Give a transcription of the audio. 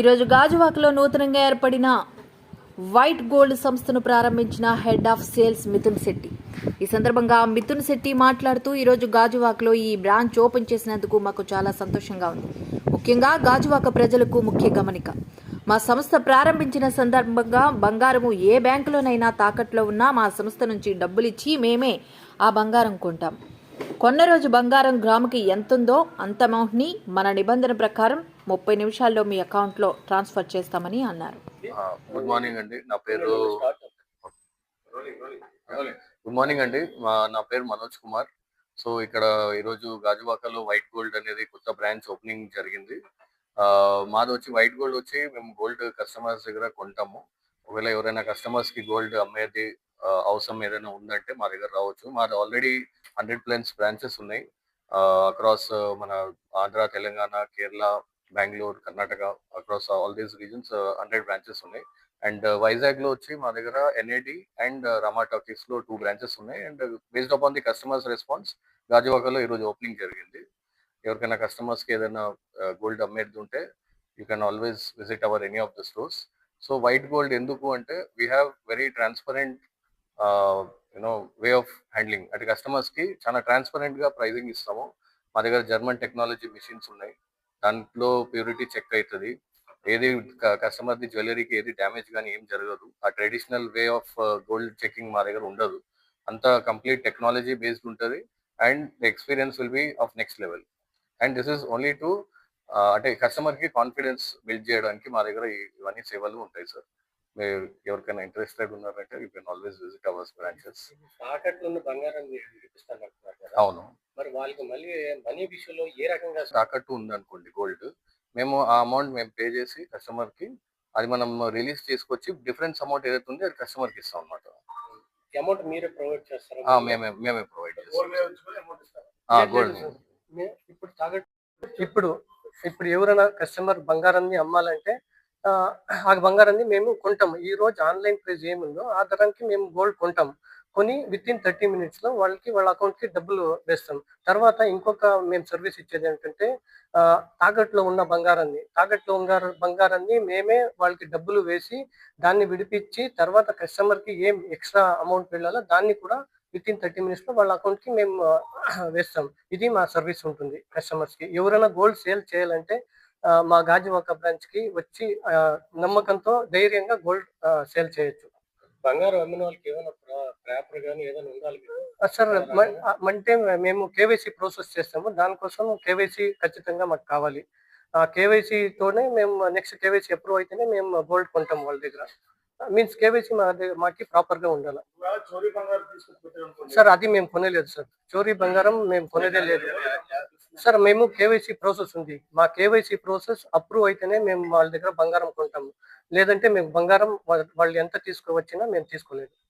ఈరోజు గాజువాకలో నూతనంగా ఏర్పడిన వైట్ గోల్డ్ సంస్థను ప్రారంభించిన head of sales Mithun Shetty. ఈ సందర్భంగా మిథున్ శెట్టి మాట్లాడుతూ ఈరోజు గాజువాకలో ఈ బ్రాంచ్ ఓపెన్ చేసినందుకు మాకు చాలా సంతోషంగా ఉంది. ముఖ్యంగా గాజువాక ప్రజలకు ముఖ్య గమనిక. మా సంస్థ ప్రారంభించిన సందర్భంగా బంగారము ఏ బ్యాంకులోనైనా తాకట్లో ఉన్నా మా సంస్థ నుంచి డబ్బులిచ్చి మేమే ఆ బంగారం కొంటాం. కొన్న రోజు బంగారం గ్రాముకి ఎంతుందో అంత అమౌంట్ని మన నిబంధన ప్రకారం ముప్పై నిమిషాల్లో మీ అకౌంట్లో ట్రాన్స్ఫర్ చేస్తామని అన్నారు. గుడ్ మార్నింగ్ అండి. నా పేరు గుడ్ మార్నింగ్ అండి. నా పేరు మనోజ్ కుమార్. సో ఇక్కడ ఈరోజు గాజువాకలో వైట్ గోల్డ్ అనేది కొత్త బ్రాంచ్ ఓపెనింగ్ జరిగింది. మాది వచ్చి వైట్ గోల్డ్ వచ్చి మేము గోల్డ్ కస్టమర్స్ దగ్గర కొంటాము. ఒకవేళ ఎవరైనా కస్టమర్స్కి గోల్డ్ అమ్మేది అవసరం ఏదైనా ఉందంటే మా దగ్గర రావచ్చు. మాది ఆల్రెడీ హండ్రెడ్ ప్లస్ బ్రాంచెస్ ఉన్నాయి. అక్రాస్ మన Andhra Telangana Kerala Bengaluru Karnataka across all these regions hundred branches ఉన్నాయి. అండ్ వైజాగ్ uh, లో వచ్చి మా దగ్గర ఎన్ఐటి అండ్ రమా టాకీస్లో టూ బ్రాంచెస్ ఉన్నాయి. And based upon the customers response గాజువాకలో ఈరోజు ఓపెనింగ్ జరిగింది. ఎవరికైనా కస్టమర్స్కి ఏదైనా గోల్డ్ అమ్మేది ఉంటే you can always visit our any of the stores so white gold ఎందుకు అంటే we have very transparent you know way of handling అంటే కస్టమర్స్కి చాలా ట్రాన్స్పరెంట్గా ప్రైజింగ్ ఇస్తాము. మా దగ్గర జర్మన్ టెక్నాలజీ మిషన్స్ ఉన్నాయి. దాంట్లో ప్యూరిటీ చెక్ అవుతుంది ఏది కస్టమర్ ది జ్యువెలరీకి ఏది డ్యామేజ్ కానీ ఏం జరగదు. ఆ traditional way of gold checking మా దగ్గర ఉండదు. అంతా కంప్లీట్ టెక్నాలజీ బేస్డ్ ఉంటుంది. And the experience will be of next level. And this is only to అంటే కస్టమర్కి కాన్ఫిడెన్స్ బిల్డ్ చేయడానికి మా దగ్గర ఇవన్నీ సేవలు ఉంటాయి సార్. మీరు ఎవరికైనా ఇంట్రెస్టెడ్ ఉన్నారంటే you can always visit ours branches. అవును. మరి వాళ్ళకి మళ్ళీ మనీ విషయంలో ఏ రకంగా తాకట్టు ఉంది అనుకోండి గోల్డ్ మేము ఆ అమౌంట్ మేము పే చేసి కస్టమర్కి అది మనం రిలీజ్ చేసుకొచ్చి డిఫరెన్స్ అమౌంట్ ఏదైతే ఉందో అది కస్టమర్కి ఇస్తాం అనమాట అమౌంట్ మీరే ప్రొవైడ్ చేస్తారా? మేమే మేమే ప్రొవైడ్ చేస్తాం. గోల్డ్ ఇప్పుడు తాకట్టు ఇప్పుడు ఇప్పుడు ఎవరైనా కస్టమర్ బంగారాన్ని అమ్మాలంటే ఆ, ఆ బంగారాన్ని మేము కొంటాము ఈ రోజు ఆన్లైన్ ప్రైస్ ఏముందో ఆ ధరకి మేము గోల్డ్ కొంటాం. కొని విత్ ఇన్ థర్టీ మినిట్స్లో వాళ్ళకి వాళ్ళ అకౌంట్కి డబ్బులు వేస్తాం. తర్వాత ఇంకొక మేము సర్వీస్ ఇచ్చేది ఏంటంటే ఆ, తాకట్లో ఉన్న బంగారాన్ని తాకట్లో ఉన్న బంగారాన్ని మేమే వాళ్ళకి డబ్బులు వేసి దాన్ని విడిపించి తర్వాత కస్టమర్కి ఏం ఎక్స్ట్రా అమౌంట్ వెళ్ళాలో దాన్ని కూడా విత్ ఇన్ థర్టీ మినిట్స్లో వాళ్ళ అకౌంట్కి మేము వేస్తాం. ఇది మా సర్వీస్ ఉంటుంది కస్టమర్స్కి. ఎవరైనా గోల్డ్ సేల్ చేయాలంటే మా గాజువాక బ్రాంచ్కి వచ్చి నమ్మకంతో ధైర్యంగా గోల్డ్ సేల్ చేయొచ్చు. బంగారం అమ్మిన వాళ్ళకి ఏమైనా పేపర్ కానీ ఏదైనా ఉండాలి సార్ అంటే మేము కేవైసీ ప్రాసెస్ చేస్తాము. దానికోసం కేవైసీ ఖచ్చితంగా మాకు కావాలి. ఆ కేవైసీ తోనే మేము నెక్స్ట్ కేవైసీ అప్రూవ్ అయితేనే మేము గోల్డ్ కొంటాం వాళ్ళ దగ్గర. మీన్స్ కేవైసీ మా దగ్గర మాకి ప్రాపర్గా ఉండాలి చోరీ బంగారు తీసుకొచ్చి సార్ అది మేము కొనలేదు సార్. చోరీ బంగారం మేము కొనేదే లేదు. సార్ మేము కేవైసీ ప్రాసెస్ ఉంది. మా కేవైసీ ప్రాసెస్ అప్రూవ్ అయితేనే మేము వాళ్ళ దగ్గర బంగారం కొంటాము. లేదంటే మేము బంగారం వాళ్ళ- వాళ్ళు ఎంత తీసుకువచ్చినా మేము తీసుకోలేదు.